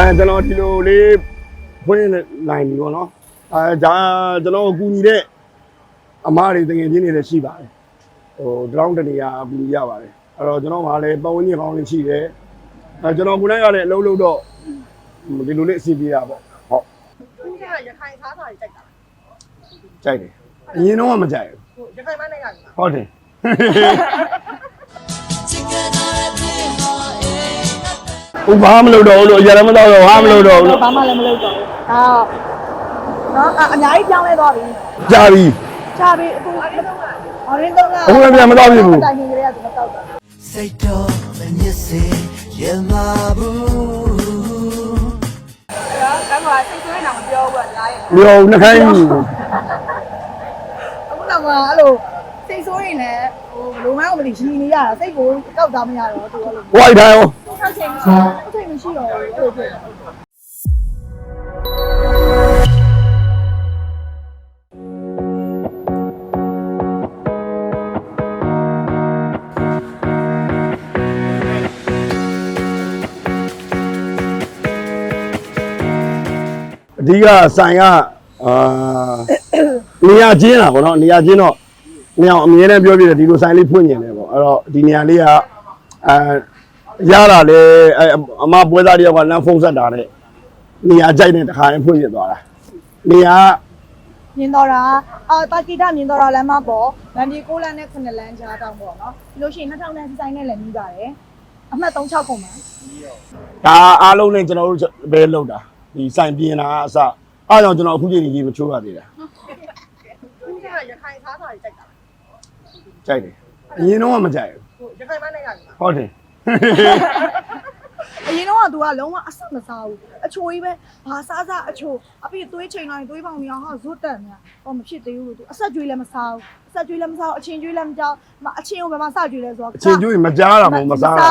အဲကျွန်တော်ဒီလိုလေးဖွင့်နိုင်ပြီပေါ့နော်အဲဒါကျွန်တော်ကူညီတဲ့အမားတွေတကယ်ချင်းတွေလည်းရှိပါတယ်ဟိုဒရောင်းတနေရာအကူရပါတယ်အဲ့တော့ကျွန်တော်ကလည်းပတ်ဝန်းကျင်ကောင်းလေးရှိတယ်အဲကျွန်တော်ကိုယ်တိုင်ကလည်းအလုပ်လုပ်တော့ဒီလိုလေးအစီအပြေတာပေါ့ဟုတ်သူကရခိုင်စားစာတွေကြိုက်တာကြိုက်တယ်အရင်တော့ကမကြိုက်ဟိုရခိုင်မနိုင်ကလည်းဘူးဟုတ်တယ်ဥ ဘာမလုပ်တော့ဘူးလို့အရင်မတော့တော့ဟာမလုပ်တော့ဘူးလို့ဘာမှလည်းမလုပ်တော့ဘူးဒါနော်အများကြီးပြောင်းလဲသွားပြီကြာပြီချာပြီအခုအရင်တော့အရင်တော့အခုလည်းပြန်မတော့ဖြစ်ဘူးတိုင်ခင်ကလေးကသူမတော့တာစိတ်တော်မညစ်စေရမဘူးအဲ့တော့ကမှစိတ်ဆိုးနေတာမပြောဘူးကလာရင်မြော်နှခိုင်းဘူးအခုတော့ကအဲ့လိုစိတ်ဆိုးရင်လည်းဟိုဘယ်လိုမှမသိရှင်နေရတာစိတ်ကိုကောက်တာမရတော့သူအဲ့လိုဝိုက်တိုင်း ရောအချိန်မရှိအချိန်မရှိတော့ဘူးအဲ့လိုဖြစ်တယ်အဓိကဆိုင်ကအာနေရာချင်းတာပေါ့နော်နေရာချင်းတော့နေအောင်အမြဲတမ်းပြောပြတယ်ဒီလိုဆိုင်လေးဖွင့်နေတယ်ပေါ့အဲ့တော့ဒီနေရာလေးကအာ ရတာလေအဲ့အမပွဲသားတယောက်ကလမ်းဖုန်းဆက်တာနဲ့နေရာကြိုက်တဲ့တခါရင်ဖွင့်ရသွားတာနေရာကမြင်တော့တာအာတာကီတာမြင်တော့တာလမ်းမပေါ်လမ်းပြေ6လမ်းနဲ့9လမ်းကြားတောင်ပေါ့နော်ပြီးလို့ရှိရင်2000လမ်းဆိုင်နဲ့လည်းပြီးပါတယ်အမှတ်36ခုမှန်ဒါအားလုံးနဲ့ကျွန်တော်တို့ပဲလောက်တာဒီဆိုင်ပြင်တာအစအားကြောင့်ကျွန်တော်အခုချိန်ကြီးမချိုးရသေးတာသူကရခိုင်စားစာတွေကြိုက်တာကြိုက်တယ်အရင်တော့ကမကြိုက်ဘူးဟိုရခိုင်မနိုင်ကလည်းဟုတ်တယ် အရင်တော့ကသူကလုံးဝအဆက်မစားဘူးအချိုကြီးပဲဘာစားစားအချိုအပြည့်သွေးချိန်လိုက်သွေးပေါင်များဟာဇွတ်တက်နေဟောမဖြစ်သေးဘူးလို့သူအဆက်ကြွေးလည်းမစားဘူးအဆက်ကြွေးလည်းမစားဘူးအချင်းကြွေးလည်းမကြောက်အချင်းကိုဘယ်မှာစကြွေးလဲဆိုတော့အချင်းကျိုးရင်မကြားတာမဟုတ်မစားတာ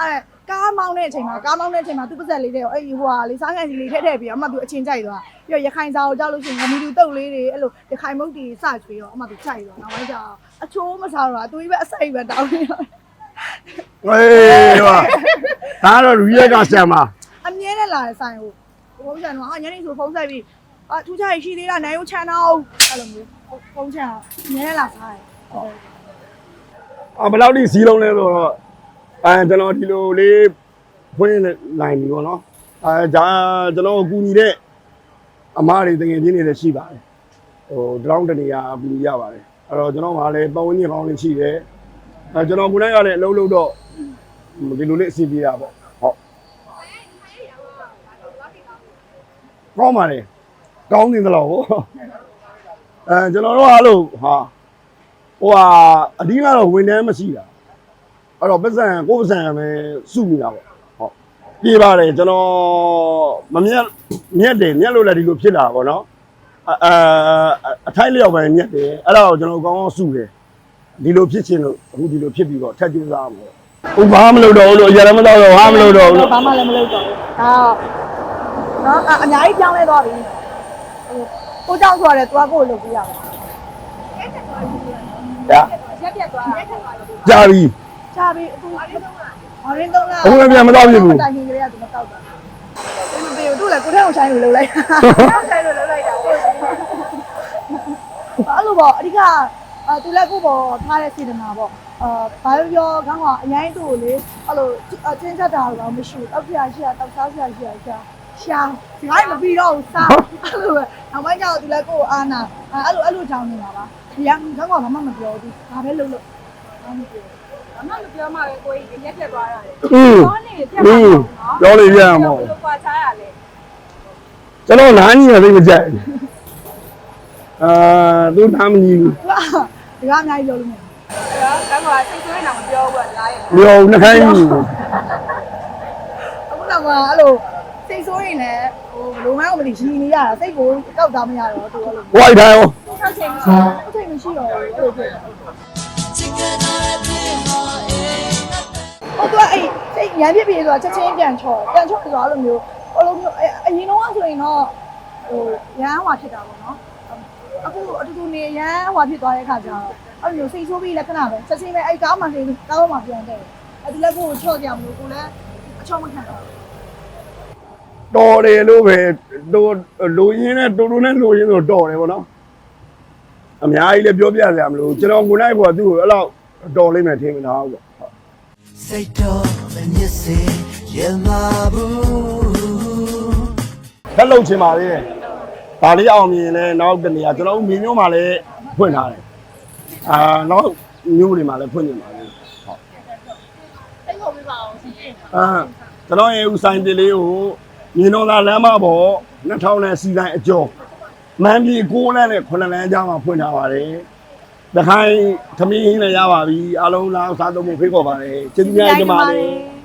အဲကားမောင်းတဲ့အချိန်မှာကားမောင်းတဲ့အချိန်မှာသူပါဆက်လေးတဲ့အဲ့ဟိုဟာလေးစားကန်စီလေးထည့်ထည့်ပြီးတော့အမှသူအချင်းကြိုက်သွားပြီးတော့ရခိုင်စာကိုကြောက်လို့ရှိရင်ငမီတူတုတ်လေးတွေအဲ့လိုရခိုင်မုတ်တီစကြွေးတော့အမှသူကြိုက်သွားနောက်ပိုင်းကျတော့အချိုးမစားတော့သူကြီးပဲအစိတ်ပဲတောင်းနေတော့ ဟေးဟာဒါတော့ရီရကဆံမှာအမြဲတမ်းလာတဲ့ဆိုင်ကိုဘုန်းကြီးကတော့ဟာညနေဆိုဖုန်းဆက်ပြီးအာထူးခြားရရှိသေးတာနိုင်ဦးချန်တော့အဲ့လိုမျိုးဖုန်းချန်အမြဲတမ်းလာစားတယ်အဘယ်လောက်ထိစီးလုံးလဲဆိုတော့အဲကျွန်တော်ဒီလိုလေးဖွင့်နိုင်ပြီပေါ့နော်အဲဒါကျွန်တော်ကူညီတဲ့အမားတွေတကယ်ချင်းတွေလည်းရှိပါတယ်ဟိုဒရောင်းတနေရာအကူရပါတယ်အဲ့တော့ကျွန်တော်ကလည်းပတ်ဝန်းကျင်ကောင်းလေးရှိတယ် အဲကျွန်တော်ကိုယ်တိုင်ကလည်းအလုပ်လုပ်တော့ဒီလိုလေးအစီအပြေတာပေါ့ဟုတ်ကောင်းပါလေကောင်းနေသလားဟုတ်အဲကျွန်တော်တို့ကအဲ့လိုဟာဟိုဟာအဓိကတော့ဝန်ထမ်းမရှိတာအဲ့တော့ပတ်စံကိုယ်ပတ်စံပဲစုမိတာပေါ့ဟုတ်ပြေးပါတယ်ကျွန်တော်မမြက်မြက်တယ်မြက်လို့လည်းဒီလိုဖြစ်လာတာပေါ့နော်အအအထိုက်လျောက်ပဲမြက်တယ်အဲ့ဒါကိုကျွန်တော်ကောင်းကောင်းစုတယ် ဒီလိုဖြစ်ချင်းလို့အခုဒီလိုဖြစ်ပြီးတော့ထက်ကြိုးစားမှာပေါ့ဟိုဘာမလုပ်တော့ဘူးလို့အရင်မတော့တော့ဟာမလုပ်တော့ဘူးလို့ဘာမှလည်းမလုပ်တော့ဘူးဒါနော်အများကြီးပြောင်းလဲသွားပြီဟိုကိုကြောင့်ဆိုရတယ်သူကကိုယ်လုပ်ပြရမှာဒါရက်ပြတ်သွားရက်ပြတ်သွားကြာပြီချာပြီအခုအရင်တော့အရင်တော့အခုလည်းပြန်မတော့ဖြစ်ဘူးတိုင်ခင်ကလေးကသူမတော့တာမပြေဘူးသူလည်းကိုထဲကိုဆိုင်လို့လုပ်လိုက်ဆိုင်လို့လုပ်လိုက်တာအဲ့လိုပေါ့အဓိက အဲသူလည်းခုပေါ်ထားတဲ့စီတနာပေါ့အာဘာပြောကောင်းကအရင်တူလေအဲ့လိုချင်းချက်တာတော့မရှိဘူးတောက်ပြာရှိတာတောက်စားရှိတာရှိတာရှာရှာဒီလိုက်မပြီးတော့စားအဲ့လိုပဲနောက်ပိုင်းကျတော့သူလည်းကိုအာနာအဲ့လိုအဲ့လိုကြောင်းနေတာပါဒီကကောင်းကဘာမှမပြောဘူးဒါပဲလုပ်လို့ဘာမှမပြောအမမပြောမှပဲကိုကြီးရက်ပြက်သွားတာလေ။ပြောနေပြက်သွားတော့။ပြောနေပြက်မှာ။ဘယ်လိုကွာချားရလဲ။ကျွန်တော်နားကြီးရသိမကြိုက်။အာသူနားမကြီးဘူး။ ဒီကအများကြီးပြောလို့မရဘူးအဲ့တော့ကမှစိတ်ဆိုးနေတာမပြောဘူးကလာရင်မြော်နှခိုင်းဘူးအခုတော့ကအဲ့လိုစိတ်ဆိုးရင်လည်းဟိုဘယ်လိုမှမသိရှင်နေရတာစိတ်ကိုကောက်တာမရတော့သူအဲ့လိုဝိုက်တိုင်းရောအချိန်မရှိအချိန်မရှိတော့ဘူးအဲ့လိုဖြစ်တယ်ဟိုတော့အဲ့စိတ်ရမ်းပြပြဆိုတော့ချက်ချင်းပြန်ချော်ပြန်ချော်ဆိုတော့အဲ့လိုမျိုးဟိုလိုမျိုးအရင်တော့ဆိုရင်တော့ဟိုရမ်းဟွာဖြစ်တာပေါ့နော် အခုအတူတူနေရမ်းဟွာဖြစ်သွားတဲ့ခါကျတော့အဲ့လိုစိတ်ဆိုးပြီးလက္ခဏာပဲချက်ချင်းပဲအဲ့ကောင်းမှနေကောင်းမှပြန်တယ်အဲ့ဒီလက်ကိုချော့ကြမလို့ကိုလည်းအချော့မခံတော့တော်တယ်လို့ပဲတို့လူရင်းနဲ့တူတူနဲ့လူရင်းဆိုတော်တယ်ဗောနော်အများကြီးလည်းပြောပြစရာမလိုကျွန်တော်ကိုနိုင်ဘောသူ့ကိုအဲ့လောက်တော်လိမ့်မယ်ထင်မလားပေါ့စိတ်တော်မညစ်စေရမဘူးဖက်လုံးချင်ပါလေ ဒါလေးအောင်မြင်လဲနောက်တနေရာကျွန်တော်တို့မြေမျိုးမှာလည်းဖွင့်ထားတယ်အာနောက်မျိုးတွေမှာလည်းဖွင့်နေပါလေဟုတ်တိတ်ကုန်ပြပါအောင်ရှင်အာကျွန်တော်ရဲ့ဦးဆိုင်တလေးကိုမြေတော်သာလမ်းမပေါ်2000နဲ့စီတိုင်းအကျော်မန်းပြည်6လမ်းနဲ့9လမ်းကြားမှာဖွင့်ထားပါတယ်တခိုင်းသမီးဟင်းလည်းရပါပြီအားလုံးလာစားသုံးဖို့ဖိတ်ခေါ်ပါတယ်ကျေးဇူးများတင်ပါတယ်